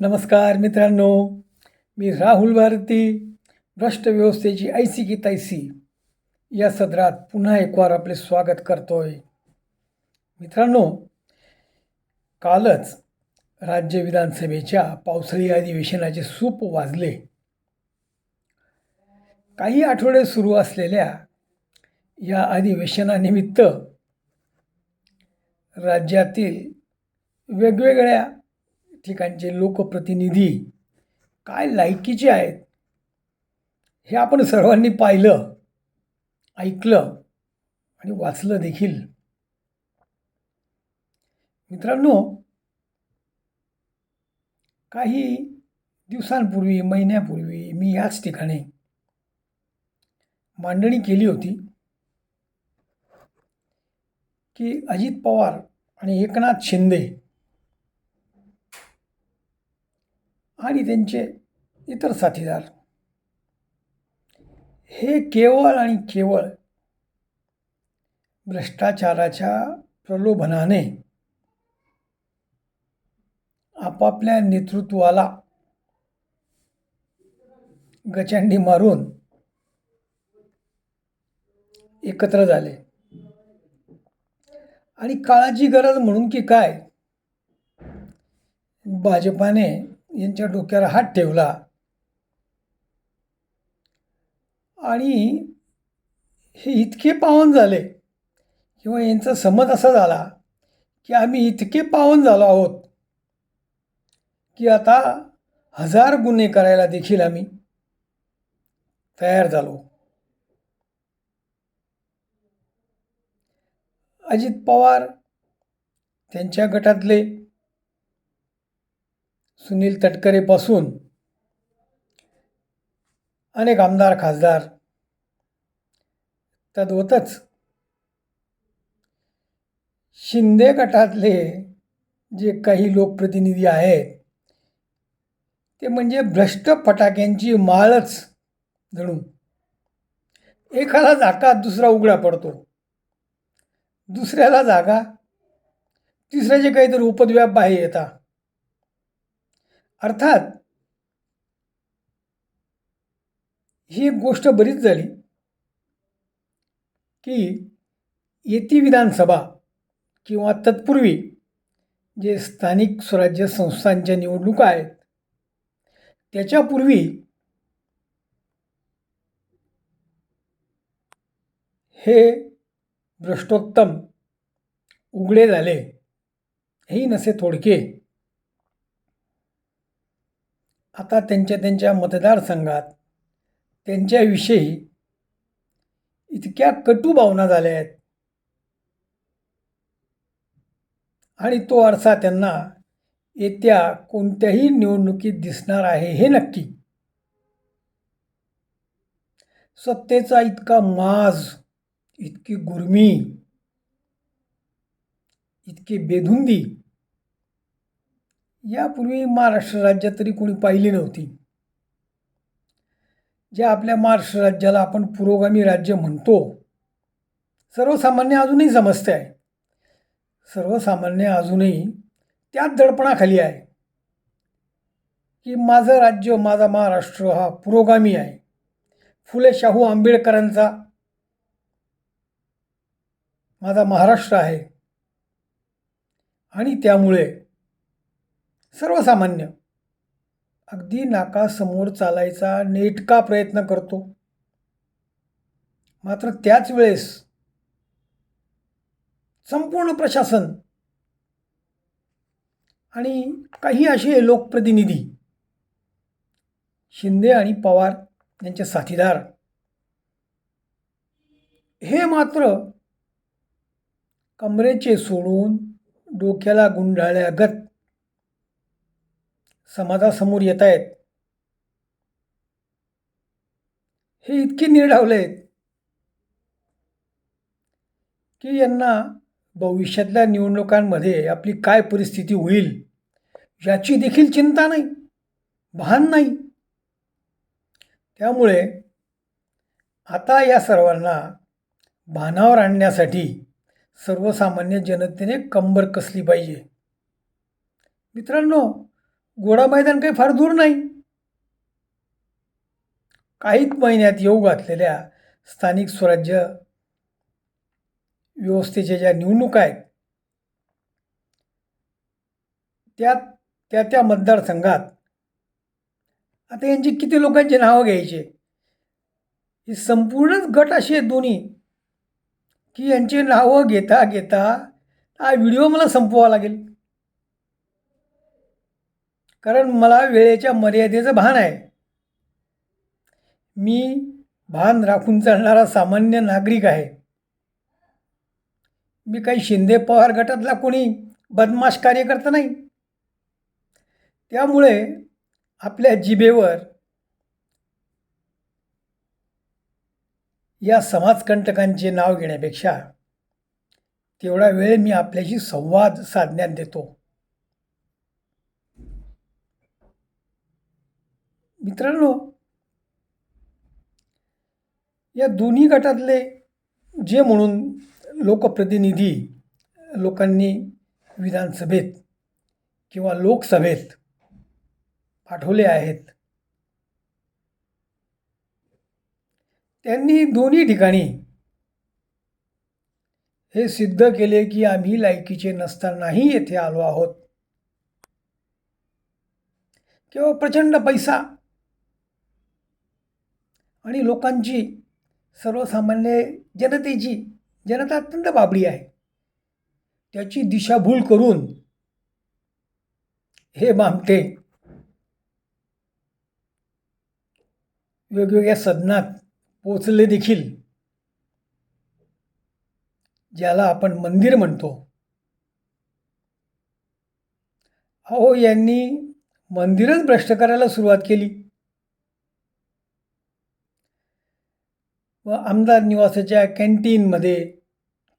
नमस्कार मित्रांनो मी राहुल भारती भ्रष्टव्यवस्थेची ऐसी की तैसी. या सदरात पुन्हा एक वार आपले स्वागत करतोय. मित्रांनो कालच राज्य विधानसभेच्या पावसाळी अधिवेशनाचे सूप वाजले. काही आठवडे सुरू असलेल्या या अधिवेशनानिमित्त राज्यातील वेगवेगळ्या ठिकाणचे लोकप्रतिनिधी काय लायकीचे आहेत हे आपण सर्वांनी पाहिलं ऐकलं आणि वाचलं देखील. मित्रांनो काही दिवसांपूर्वी महिन्यापूर्वी मी याच ठिकाणी मांडणी केली होती की अजित पवार आणि एकनाथ शिंदे आणि त्यांचे इतर साथीदार. हे केवळ आणि केवळ भ्रष्टाचाराच्या प्रलोभनाने आपापल्या नेतृत्वाला गचंडी मारून एकत्र झाले. आणि काळाची गरज म्हणून की काय? भाजपाने यांच्या डोक्यावर हात ठेवला. आणि हे इतके पावन झाले किंवा यांचा समज असा झाला की आम्ही इतके पावन झालो आहोत की आता हजार गुन्हे करायला देखील आम्ही तयार झालो. अजित पवार त्यांच्या गटातले सुनील तटकरेपासून अनेक आमदार खासदार तद्वतच शिंदे गटातले जे काही लोकप्रतिनिधी आहेत ते म्हणजे भ्रष्ट फटाक्यांची माळच जणू. एकाला जागा दुसरा उघडा पडतो. दुसऱ्याला जागा तिसऱ्याचे काहीतरी उपद्व्याप बाहेर येतात अर्थात ही एक गोष्ट बरीच झाली की येती विधानसभा किंवा तत्पूर्वी जे स्थानिक स्वराज्य संस्थांच्या निवडणुका आहेत त्याच्यापूर्वी हे भ्रष्टोत्तम उघडे झाले हेही नसे थोडके. आता त्यांच्या त्यांच्या मतदारसंघात त्यांच्याविषयी इतक्या कटू भावना झाल्या आहेत. आणि तो आरसा त्यांना येत्या कोणत्याही निवडणुकीत दिसणार आहे हे नक्की. सत्तेचा इतका माज इतकी गुरमी इतकी बेधुंदी यापूर्वी महाराष्ट्र राज्यात तरी कोणी पाहिली नव्हती. ज्या आपल्या महाराष्ट्र राज्याला आपण पुरोगामी राज्य म्हणतो सर्वसामान्य अजूनही समजते आहे. सर्वसामान्य अजूनही त्याच दडपणाखाली आहे. की माझं राज्य माझा महाराष्ट्र हा पुरोगामी आहे. फुले शाहू आंबेडकरांचा माझा महाराष्ट्र आहे. आणि त्यामुळे सर्वसामान्य. अगदी नाकासमोर चालायचा नेटका प्रयत्न करतो. मात्र त्याच वेळेस संपूर्ण प्रशासन आणि काही असे लोकप्रतिनिधी शिंदे आणि पवार यांचे साथीदार. हे मात्र कमरेचे सोडून डोक्याला गुंडाळ्यागत समाजासमोर येत आहेत हे इतके निर्ढावले आहेत की यांना भविष्यातल्या निवडणुकांमध्ये आपली काय परिस्थिती होईल याची देखील चिंता नाही भान नाही. त्यामुळे आता या सर्वांना भानावर आणण्यासाठी सर्वसामान्य जनतेने कंबर कसली पाहिजे. मित्रांनो गोडा मैदान काही फार दूर नाही. काहीच महिन्यात येऊ घातलेल्या स्थानिक स्वराज्य व्यवस्थेच्या ज्या निवडणुका आहेत त्यात त्या त्या मतदारसंघात आता यांची किती लोकांची नावं घ्यायची? ही संपूर्णच गट असे आहेत दोन्ही की यांची नावं घेता घेता हा व्हिडिओ मला संपवावा लागेल. कारण मला वेळेच्या मर्यादेचं भान आहे. मी भान राखून चालणारा सामान्य नागरिक आहे. मी काही शिंदे पवार गटातला कोणी बदमाश कार्यकर्ता नाही. त्यामुळे आपल्या जिभेवर या समाजकंटकांचे नाव घेण्यापेक्षा तेवढा वेळ मी आपल्याशी संवाद साधण्यात देतो. मित्रांनो या दोन्ही गटातले जे म्हणून लोकप्रतिनिधी लोकांनी विधानसभेत किंवा लोकसभेत पाठवले आहेत त्यांनी दोन्ही ठिकाणी हे सिद्ध केले की आम्ही लायकीचे नसतानाही येथे आलो आहोत. किंवा प्रचंड पैसा आणि लोकांची सर्वसामान्य जनतेची जनता अत्यंत बाबडी आहे. त्याची दिशाभूल करून हे मामटे वेगवेगळ्या सदनात पोचले देखील. ज्याला आपण मंदिर म्हणतो. अहो यांनी मंदिरच भ्रष्ट करायला सुरुवात केली. व आमदार निवासाच्या कॅन्टीनमध्ये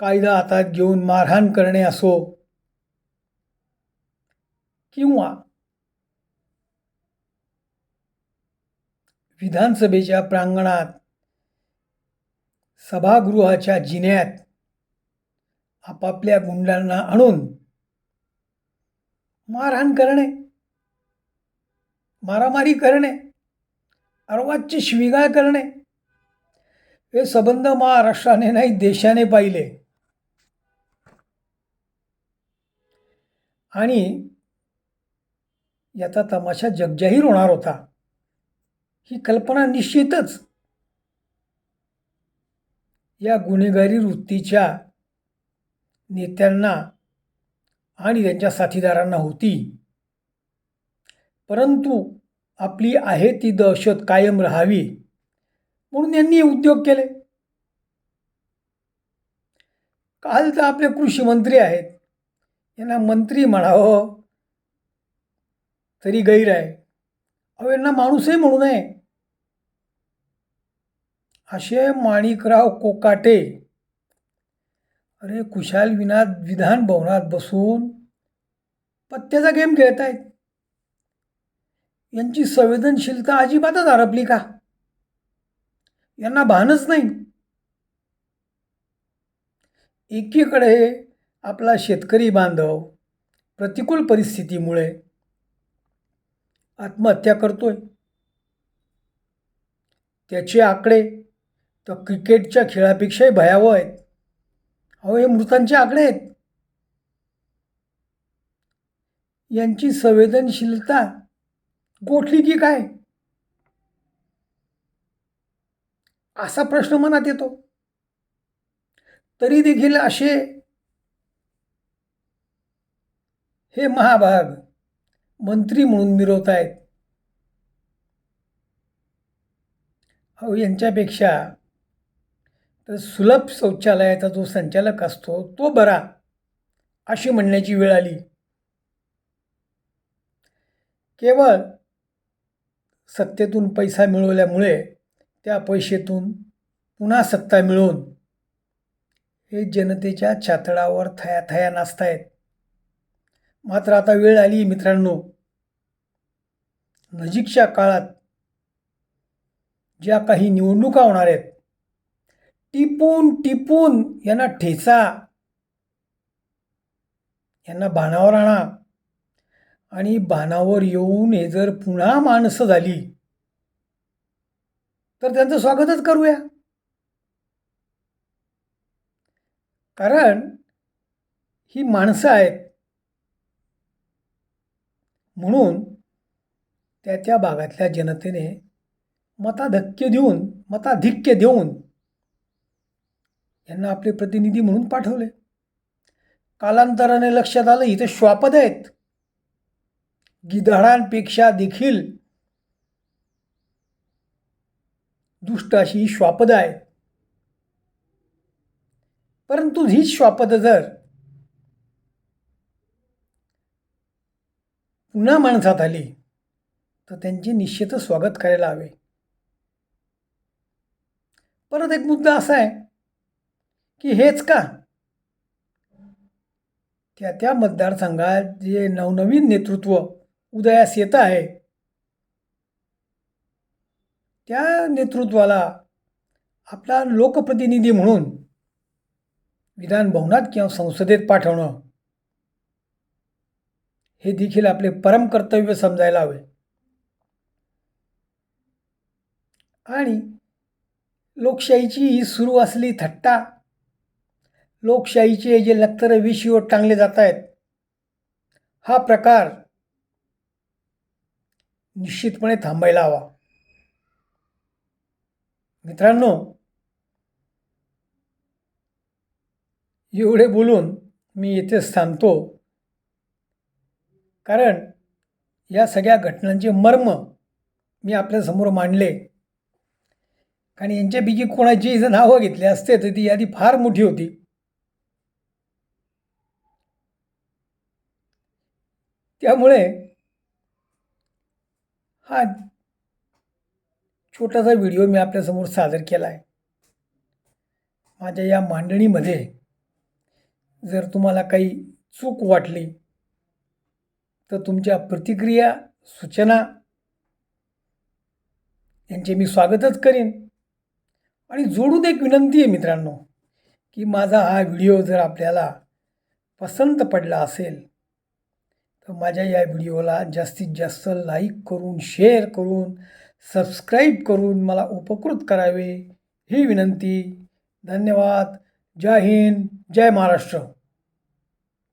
कायदा हातात घेऊन मारहाण करणे असो किंवा विधानसभेच्या प्रांगणात सभागृहाच्या जिन्यात आपापल्या गुंडांना आणून मारहाण करणे मारामारी करणे अर्वाची शिविगाळ करणे हे संबंध महाराष्ट्राने नाही देशाने पाहिले. आणि याचा तमाशा जगजाहीर होणार होता. ही कल्पना निश्चितच या गुन्हेगारी वृत्तीच्या नेत्यांना आणि त्यांच्या साथीदारांना होती. परंतु आपली आहे ती दहशत कायम राहावी. म्हणून यांनी उद्योग केले. काल तर आपले कृषी मंत्री आहेत. यांना मंत्री म्हणावं तरी गैर आहे. अहो यांना माणूसही म्हणू नये. असे माणिकराव कोकाटे अरे कुशाल विना विधान भवनात बसून पत्त्याचा गेम खेळत आहेत यांची संवेदनशीलता अजिबातच हरपली का? यांना भानच नाही. एकीकडे आपला शेतकरी बांधव प्रतिकूल परिस्थितीमुळे आत्महत्या करतोय. त्याचे आकडे तर क्रिकेटच्या खेळापेक्षाही भयावह आहेत. अहो हे मृतांचे आकडे आहेत. यांची संवेदनशीलता गोठली की काय? असा प्रश्न मनात येतो. तरी देखील असे हे महाभाग मंत्री म्हणून मिरवत आहेत अहो यांच्यापेक्षा तर सुलभ शौचालयाचा जो संचालक असतो तो बरा अशी म्हणण्याची वेळ आली. केवळ सत्तेतून पैसा मिळवल्यामुळे त्या पैशातून पुन्हा सत्ता मिळवून हे जनतेच्या छातडावर थया थया नाचतायत. मात्र आता वेळ आली मित्रांनो. नजीकच्या काळात ज्या काही निवडणुका होणार आहेत टिपून टिपून यांना ठेचा यांना बाणावर आणा आणि बाणावर येऊन हे जर पुन्हा माणसं झाली तर त्यांचं स्वागतच करूया. कारण ही माणसं आहेत. म्हणून त्या त्या भागातल्या जनतेने मताधक्य देऊन मताधिक्य देऊन यांना आपले प्रतिनिधी म्हणून पाठवले. कालांतराने लक्षात आलं इथे श्वापद आहेत. गिधाडांपेक्षा देखील दुष्ट अशी ही श्वापद आहे परंतु ही श्वापद जर पुन्हा माणसात आली तर त्यांचे निश्चितच स्वागत करायला हवे. परत एक मुद्दा असा आहे की हेच का? त्या त्या मतदारसंघात जे नवनवीन नेतृत्व उदयास येत आहे त्या नेतृत्वाला आपला लोकप्रतिनिधी म्हणून विधान भवनात किंवा संसदेत पाठवणं हे देखील आपले परम कर्तव्य समजायला हवे. आणि लोकशाहीची ही सुरू असली थट्टा लोकशाहीचे जे लक्तर विषयवर टांगले जात आहेत हा प्रकार निश्चितपणे थांबायला हवा. मित्रांनो एवढे बोलून मी इथेच थांबतो. कारण या सगळ्या घटनांचे मर्म मी आपल्यासमोर मांडले. आणि यांच्यापैकी कोणाची जर नावं घेतली असते तर ती यादी फार मोठी होती. त्यामुळे हा छोटासा व्हिडिओ मी आपल्यासमोर सादर केला आहे माझ्या या मांडणीमध्ये जर तुम्हाला काही चूक वाटली तर तुमच्या प्रतिक्रिया सूचना यांचे मी स्वागतच करीन. आणि जोडून एक विनंती आहे मित्रांनो की माझा हा व्हिडिओ जर आपल्याला पसंत पडला असेल तर माझ्या या व्हिडिओला जास्तीत जास्त लाईक करून शेअर करून सबस्क्राईब करून मला उपकृत करावे ही विनंती. धन्यवाद. जय हिंद. जय महाराष्ट्र.